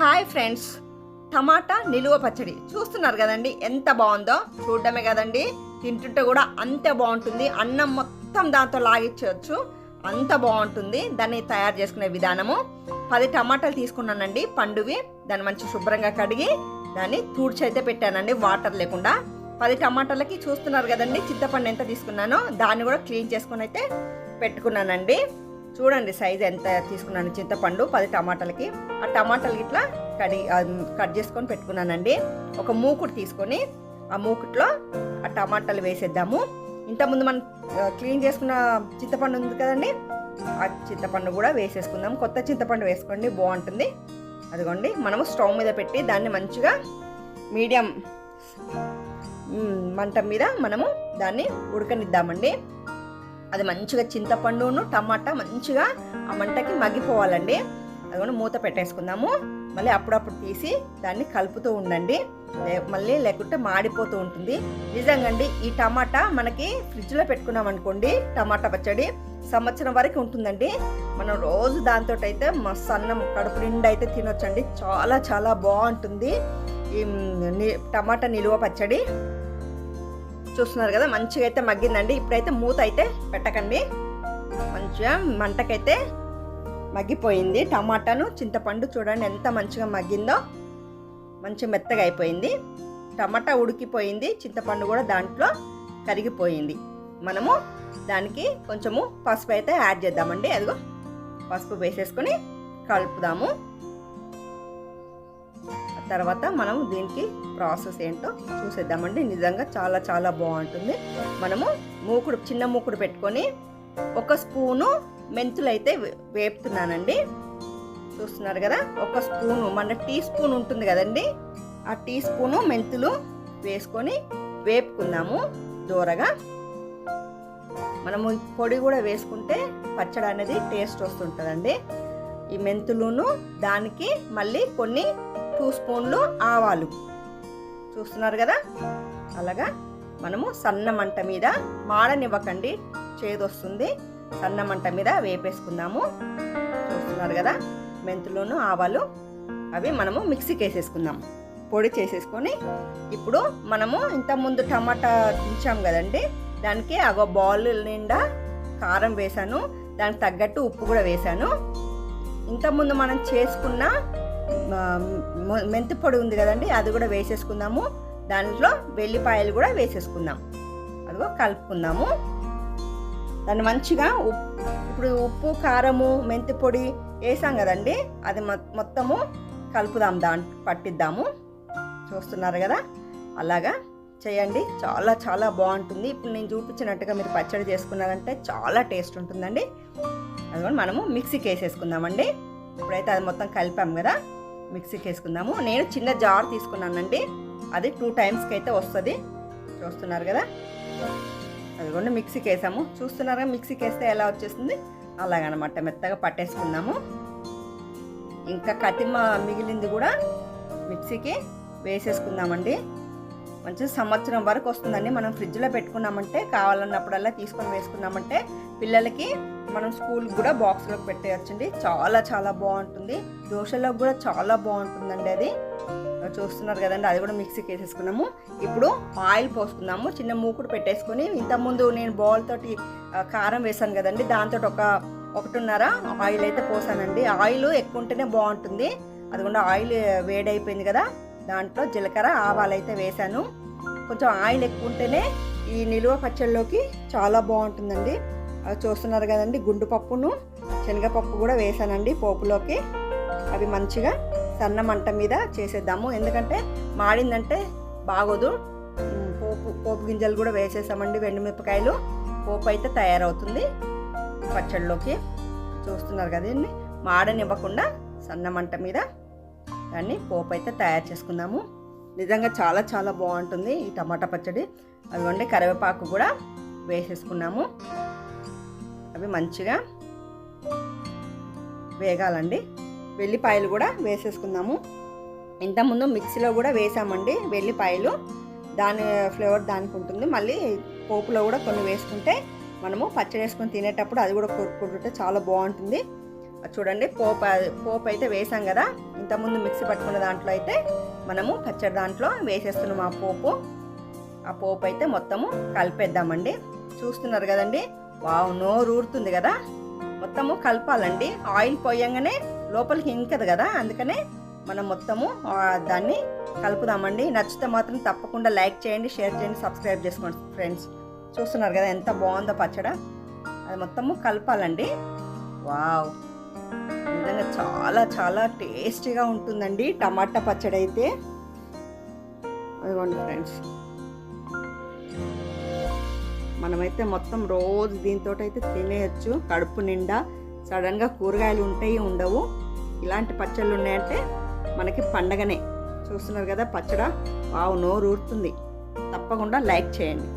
Hi friends. టమాటా నిలువ పచ్చడి. చూస్తున్నారు కదండి ఎంత బాగుందో? చూడడమే కదండి. తింటుంటే కూడా అంతే బాగుంటుంది. అన్నం మొత్తం దాంతో లాగిచ్చవచ్చు అంత బాగుంటుంది. దాన్ని తయారు చేసుకునే విధానము. పది టమాటాలు తీసుకున్నానండి పండువి. దాన్ని మంచి శుభ్రంగా కడిగి దాన్ని తూడ్చైతే పెట్టానండి వాటర్ లేకుండా. పది టమాటాలకి చూస్తున్నారు కదండి చింతపండు ఎంత తీసుకున్నానో దాన్ని కూడా క్లీన్ చేసుకుని అయితే పెట్టుకున్నానండి. చూడండి సైజ్ ఎంత తీసుకున్నాను. చింతపండు పది టమాటాలకి. ఆ టమాటాలు ఇట్లా కడి కట్ చేసుకొని పెట్టుకున్నానండి. ఒక మూకుడు తీసుకొని ఆ మూకుట్లో ఆ టమాటాలు వేసేద్దాము. ఇంతకుముందు మనం క్లీన్ చేసుకున్న చింతపండు ఉంది కదండి ఆ చింతపండు కూడా వేసేసుకుందాం. కొత్త చింతపండు వేసుకోండి బాగుంటుంది. అదిగోండి మనము స్టవ్ మీద పెట్టి దాన్ని మంచిగా మీడియం మంట మీద మనము దాన్ని ఉడకనిద్దామండి. అది మంచిగా చింతపండును టమాటా మంచిగా ఆ మంటకి మగ్గిపోవాలండి. అది కూడా మూత పెట్టేసుకుందాము. మళ్ళీ అప్పుడప్పుడు తీసి దాన్ని కలుపుతూ ఉండండి. మళ్ళీ లేకుంటే మాడిపోతూ ఉంటుంది. నిజంగా అండి ఈ టమాటా మనకి ఫ్రిడ్జ్లో పెట్టుకున్నాం అనుకోండి టమాటా పచ్చడి సంవత్సరం వరకు ఉంటుందండి. మనం రోజు దాంతో అయితే మస్తు అన్నం కడుపు నిండా అయితే తినొచ్చండి. చాలా చాలా బాగుంటుంది. ఈ టమాటా నిలువ పచ్చడి. చూస్తున్నారు కదా మంచిగా అయితే మగ్గిందండి. ఇప్పుడైతే మూత అయితే పెట్టకండి. మంచిగా మంటకైతే మగ్గిపోయింది. టమాటాను చింతపండు చూడండి ఎంత మంచిగా మగ్గిందో. మంచి మెత్తగా అయిపోయింది టమాటా ఉడికిపోయింది. చింతపండు కూడా దాంట్లో కరిగిపోయింది. మనము దానికి కొంచెము పసుపు అయితే యాడ్ చేద్దామండి. అదిగో పసుపు వేసేసుకొని కలుపుదాము. తర్వాత మనం దీనికి ప్రాసెస్ ఏంటో చూసేద్దామండి. నిజంగా చాలా చాలా బాగుంటుంది. మనము మూకుడు చిన్న మూకుడు పెట్టుకొని ఒక స్పూను మెంతులు అయితే వేపుతున్నానండి. చూస్తున్నారు కదా? ఒక స్పూను మన టీ స్పూన్ ఉంటుంది కదండి? ఆ టీ స్పూను మెంతులు వేసుకొని వేపుకుందాము దూరగా. మనము పొడి కూడా వేసుకుంటే పచ్చడి అనేది టేస్ట్ వస్తుంటుందండి. ఈ మెంతులును దానికి మళ్ళీ కొన్ని టూ స్పూన్లు ఆవాలు. చూస్తున్నారు కదా? అలాగా మనము సన్న మంట మీద మాడనివ్వకండి. చేదు వస్తుంది సన్న మంట మీద వేపేసుకుందాము. చూస్తున్నారు కదా? మెంతులను ఆవాలు అవి మనము మిక్సీకి వేసేసుకుందాం పొడి చేసేసుకొని ఇప్పుడు మనము ఇంతకుముందు టమాటా దించాం కదండి? దానికి అగో బౌల్ నిండా కారం వేసాను దానికి తగ్గట్టు ఉప్పు కూడా వేసాను ఇంతకుముందు మనం చేసుకున్న మెంతి పొడి ఉంది కదండి అది కూడా వేసేసుకుందాము. దాంట్లో వెల్లిపాయలు కూడా వేసేసుకుందాం. అదిగో కలుపుకుందాము. దాన్ని మంచిగా ఉప్పు ఇప్పుడు ఉప్పు కారము మెంతి పొడి వేసాం కదండి అది మొ- మొత్తము కలుపుదాం దాని పట్టిద్దాము. చూస్తున్నారు కదా? అలాగా చేయండి. చాలా చాలా బాగుంటుంది. ఇప్పుడు నేను చూపించినట్టుగా మీరు పచ్చడి చేసుకున్నారంటే చాలా టేస్ట్ ఉంటుందండి. అదిగో మనము మిక్సీకి వేసేసుకుందామండి. ఇప్పుడైతే అది మొత్తం కలిపాం కదా? మిక్సీకి వేసుకుందాము నేను చిన్న జార్ తీసుకున్నానండి. అది టూ టైమ్స్కి అయితే వస్తుంది. చూస్తున్నారు కదా? అదిగోండి మిక్సీకి వేసాము చూస్తున్నారుగా మిక్సీకి వేస్తే ఎలా వచ్చేస్తుంది? అలాగనమాట మెత్తగా పట్టేసుకుందాము. ఇంకా కతిమ మిగిలింది కూడా మిక్సీకి వేసేసుకుందామండి. మంచి సంవత్సరం వరకు వస్తుందండి. మనం ఫ్రిడ్జ్లో పెట్టుకున్నామంటే కావాలన్నప్పుడల్లా తీసుకొని వేసుకున్నామంటే పిల్లలకి మనం స్కూల్కి కూడా బాక్స్లోకి పెట్టేయచ్చండి. చాలా చాలా బాగుంటుంది. దోశలోకి కూడా చాలా బాగుంటుందండి అది. చూస్తున్నారు కదండి అది కూడా మిక్సీకి వేసేసుకున్నాము ఇప్పుడు ఆయిల్ పోసుకున్నాము చిన్న మూకుడు పెట్టేసుకొని ఇంతకుముందు నేను బౌల్ తోటి కారం వేసాను కదండి దాంతో ఒక ఒకటిన్నర ఆయిల్ అయితే పోసానండి. ఆయిల్ ఎక్కువ ఉంటేనే బాగుంటుంది. కూడా ఆయిల్ వేడైపోయింది కదా. దాంట్లో జీలకర్ర ఆవాలు అయితే వేసాను కొంచెం ఆయిల్ ఎక్కువ ఉంటేనే ఈ నిలువ పచ్చళ్ళలోకి చాలా బాగుంటుందండి అది చూస్తున్నారు కదండి గుండు పప్పును శనగపప్పు కూడా వేసానండి పోపులోకి. అవి మంచిగా సన్న మంట మీద చేసేద్దాము. ఎందుకంటే మాడిందంటే బాగోదు. పోపు పోపు గింజలు కూడా వేసేసామండి మిరపకాయలు పోపు అయితే తయారవుతుంది పచ్చళ్ళలోకి. చూస్తున్నారు కదండి మాడనివ్వకుండా సన్న మంట మీద దాన్ని పోపు అయితే తయారు చేసుకుందాము. నిజంగా చాలా చాలా బాగుంటుంది ఈ టమాటా పచ్చడి. అదిగోండి కరివేపాకు కూడా వేసేసుకున్నాము. అవి మంచిగా వేగాలండి. వెల్లిపాయలు కూడా వేసేసుకుందాము. ఇంతకుముందు మిక్సీలో కూడా వేసామండి వెల్లిపాయలు. దాని ఫ్లేవర్ దానికి ఉంటుంది. మళ్ళీ పోపులో కూడా కొన్ని వేసుకుంటే మనము పచ్చడి వేసుకొని తినేటప్పుడు అది కూడా కొరుక్కుంటుంటే చాలా బాగుంటుంది. చూడండి పోపు పోపు అయితే వేసాం కదా. ఇంతకుముందు మిక్సీ పట్టుకున్న దాంట్లో అయితే మనము పచ్చడి దాంట్లో వేసేస్తున్నాం ఆ పోపు. ఆ పోపు అయితే మొత్తము కలిపేద్దామండి. చూస్తున్నారు కదండి? వావ్ నోరు ఊరుతుంది కదా. మొత్తము కలపాలండి. ఆయిల్ పోయంగానే లోపలికి ఇంకదు కదా. అందుకనే మనం మొత్తము దాన్ని కలుపుదామండి. నచ్చితే మాత్రం తప్పకుండా లైక్ చేయండి షేర్ చేయండి సబ్స్క్రైబ్ చేసుకోండి ఫ్రెండ్స్. చూస్తున్నారు కదా ఎంత బాగుందో పచ్చడ. అది మొత్తము కలపాలండి. వావ్. నిజంగా చాలా చాలా టేస్టీగా ఉంటుందండి. టమాటా పచ్చడి అయితే అదిగోండి ఫ్రెండ్స్. మనమైతే మొత్తం రోజు దీంతో అయితే తినేయచ్చు. కడుపు నిండా. సడన్గా కూరగాయలు ఉంటాయి ఉండవు. ఇలాంటి పచ్చళ్ళు ఉన్నాయంటే మనకి పండగనే. చూస్తున్నారు కదా పచ్చడ? వావు నోరు ఊరుతుంది తప్పకుండా లైక్ చేయండి.